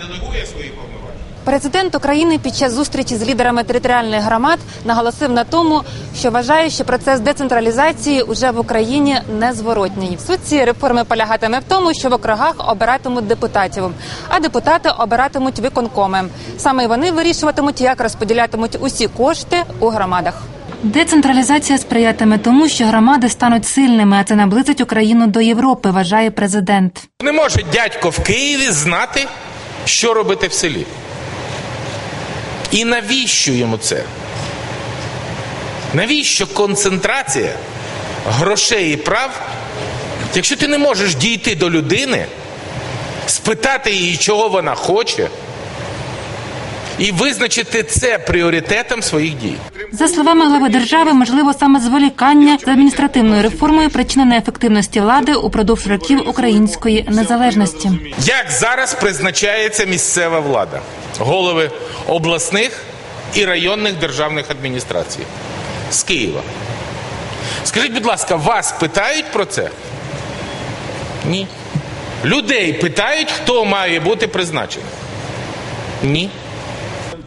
делегує свої повноваження. Президент України під час зустрічі з лідерами територіальних громад наголосив на тому, що вважає, що процес децентралізації уже в Україні незворотній. Суть цієї реформи полягатиме в тому, що в округах обиратимуть депутатів, а депутати обиратимуть виконкоми. Саме вони вирішуватимуть, як розподілятимуть усі кошти у громадах. Децентралізація сприятиме тому, що громади стануть сильними, а це наблизить Україну до Європи, вважає президент. Не може дядько в Києві знати, що робити в селі. І навіщо йому це? Навіщо концентрація грошей і прав, якщо ти не можеш дійти до людини, спитати її, чого вона хоче, і визначити це пріоритетом своїх дій? За словами глави держави, можливо саме зволікання з адміністративною реформою причина неефективності влади упродовж років української незалежності. Як зараз призначається місцева влада? Голови обласних і районних державних адміністрацій з Києва. Скажіть, будь ласка, вас питають про це? Ні. Людей питають, хто має бути призначений? Ні.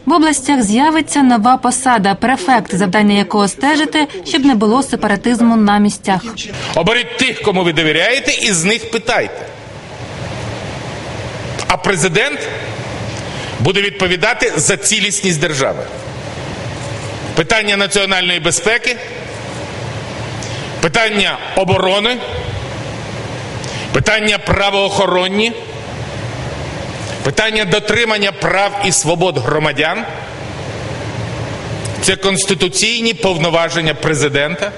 В областях з'явиться нова посада префект, завдання якого стежити, щоб не було сепаратизму на місцях. Оберіть тих, кому ви довіряєте, і з них питайте. А президент буде відповідати за цілісність держави. Питання національної безпеки, питання оборони, питання правоохоронні, питання дотримання прав і свобод громадян. Це конституційні повноваження президента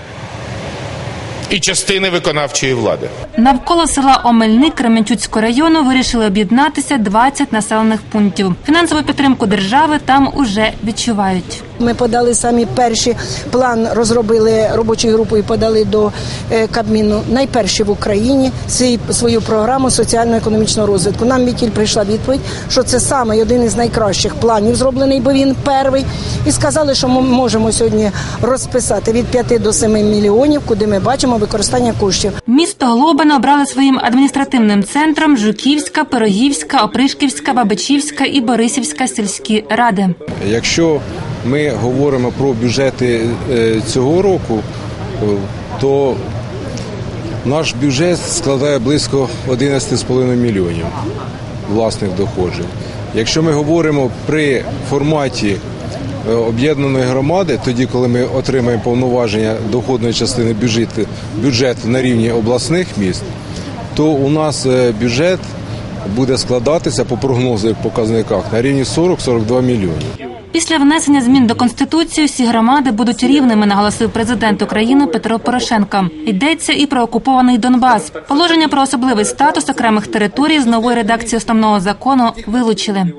і частини виконавчої влади. Навколо села Омельник Кременчуцького району вирішили об'єднатися 20 населених пунктів. Фінансову підтримку держави там уже відчувають. Ми подали самі перші план, розробили робочу групу і подали до е, Кабміну найперші в Україні свій, свою програму соціально-економічного розвитку. Нам відтіль прийшла відповідь, що це саме один із найкращих планів зроблений, бо він перший. І сказали, що ми можемо сьогодні розписати від 5 до 7 мільйонів, куди ми бачимо використання коштів. Місто Глобина обрали своїм адміністративним центром Жуківська, Пирогівська, Опришківська, Бабичівська і Борисівська сільські ради. Якщо ми говоримо про бюджети е, цього року, е, то наш бюджет складає близько 11,5 мільйонів власних доходів. Якщо ми говоримо при форматі е, об'єднаної громади, тоді, коли ми отримаємо повноваження доходної частини бюджету, бюджету на рівні обласних міст, то у нас бюджет буде складатися по прогнозних показниках на рівні 40-42 мільйонів. Після внесення змін до конституції всі громади будуть рівними, наголосив президент України Петро Порошенко. Йдеться і про окупований Донбас. Положення про особливий статус окремих територій з нової редакції основного закону вилучили.